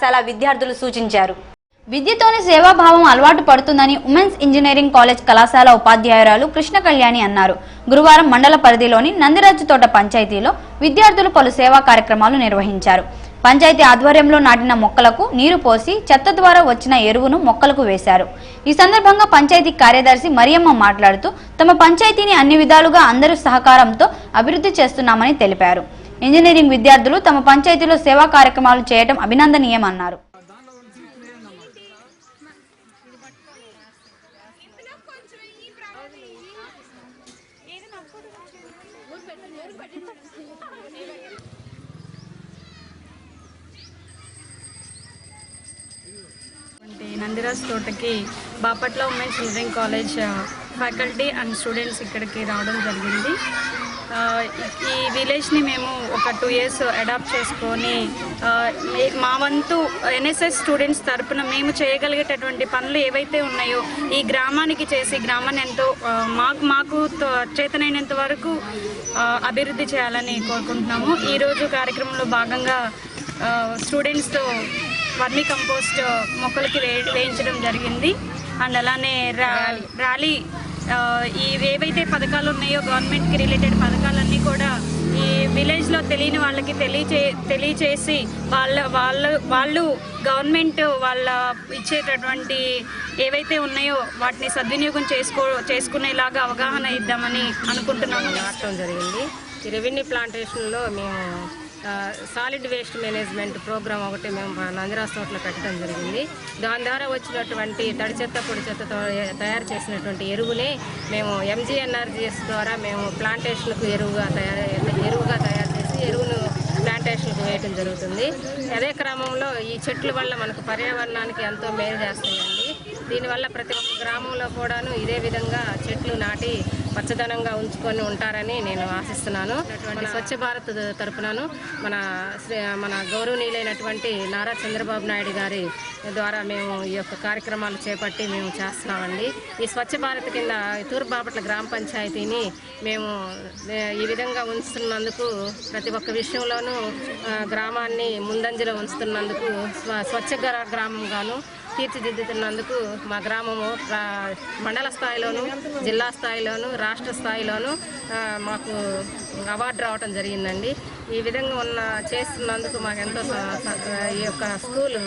పాఠశాల విద్యార్థులు సూచించారు. విద్యతోనే సేవాభావం అలవాటు పడుతుందని ఉమెన్స్ ఇంజనీరింగ్ కాలేజ్ కళాశాల ఉపాధ్యాయురాలు కృష్ణ కళ్యాణి అన్నారు. గురువారం మండల పరిధిలోని నందిరాజు తోట పంచాయతీలో విద్యార్థులు పలు సేవా కార్యక్రమాలు నిర్వహించారు. పంచాయతీ ఆధ్వర్యంలో నాటిన మొక్కలకు నీరు పోసి చెత్త ద్వారా వచ్చిన ఎరువును మొక్కలకు వేశారు. ఈ సందర్భంగా పంచాయతీ కార్యదర్శి మరియమ్మ మాట్లాడుతూ తమ పంచాయతీని అన్ని విధాలుగా అందరి సహకారంతో అభివృద్ధి చేస్తున్నామని తెలిపారు. ఇంజనీరింగ్ విద్యార్థులు తమ పంచాయతీలో సేవా కార్యక్రమాలు చేయడం అభినందనీయమన్నారు. నందిరాజ్ తోటకి Bapatla women's engineering college faculty and students ఇక్కడికి రావడం జరిగింది. ఈ విలేజ్ని మేము ఒక టూ ఇయర్స్ అడాప్ట్ చేసుకొని మా వంతు ఎన్ఎస్ఎస్ స్టూడెంట్స్ తరపున మేము చేయగలిగేటటువంటి పనులు ఏవైతే ఉన్నాయో ఈ గ్రామానికి చేసి గ్రామాన్ని ఎంతో మాకు మాకు చేతనైనంత వరకు అభివృద్ధి చేయాలని కోరుకుంటున్నాము. ఈరోజు కార్యక్రమంలో భాగంగా స్టూడెంట్స్తో వర్మీ కంపోస్ట్ మొక్కలకి వే వేయించడం జరిగింది. అండ్ అలానే ర్యాలీ ఈ ఏవైతే పథకాలు ఉన్నాయో గవర్నమెంట్కి రిలేటెడ్ పథకాలన్నీ కూడా ఈ విలేజ్లో తెలియని వాళ్ళకి తెలియచే తెలియచేసి వాళ్ళ వాళ్ళ వాళ్ళు గవర్నమెంట్ వాళ్ళ ఇచ్చేటటువంటి ఏవైతే ఉన్నాయో వాటిని సద్వినియోగం చేసుకో చేసుకునేలాగా అవగాహన ఇద్దామని అనుకుంటున్నాము. జరిగింది. రెవెన్యూ ప్లాంటేషన్లో మేము సాలిడ్ వేస్ట్ మేనేజ్మెంట్ ప్రోగ్రామ్ ఒకటి మేము మా నందిరాజ్ తోటలో పెట్టడం జరిగింది. దాని ద్వారా వచ్చినటువంటి తడి చెత్త పొడి చెత్తతో తయారు చేసినటువంటి ఎరువునే మేము ఎంజీఎన్ఆర్జీఎస్ ద్వారా మేము ప్లాంటేషన్కు ఎరువుగా తయారు ఎరువుగా తయారు చేసి ఎరువును ప్లాంటేషన్కు వేయటం జరుగుతుంది. అదే క్రమంలో ఈ చెట్ల వల్ల మనకు పర్యావరణానికి ఎంతో మేలు చేస్తాయండి. దీనివల్ల ప్రతి గ్రామంలో కూడాను ఇదే విధంగా చెట్లు నాటి పచ్చదనంగా ఉంచుకొని ఉంటారని నేను ఆశిస్తున్నాను. మన స్వచ్ఛ భారత్ తరపునను మన మన గౌరవనీయులైనటువంటి నారా చంద్రబాబు నాయుడు గారి ద్వారా మేము ఈ యొక్క కార్యక్రమాలు చేపట్టి మేము చేస్తున్నామండి. ఈ స్వచ్ఛ భారత్ కింద తూర్పుబాపట్ల గ్రామ పంచాయతీని మేము ఈ విధంగా ఉంచుతున్నందుకు ప్రతి ఒక్క విషయంలోనూ గ్రామాన్ని ముందంజలో ఉంచుతున్నందుకు స్వ- స్వచ్ఛ గ్రా- గ్రామంగాను తీర్చిదిద్దుతున్నందుకు మా గ్రామము మండల స్థాయిలోను జిల్లా స్థాయిలోను రాష్ట్ర స్థాయిలోను మాకు అవార్డు రావటం జరిగిందండి. ఈ విధంగా ఉన్న చేస్తున్నందుకు మాకు ఎంతో ఈ యొక్క స్కూలు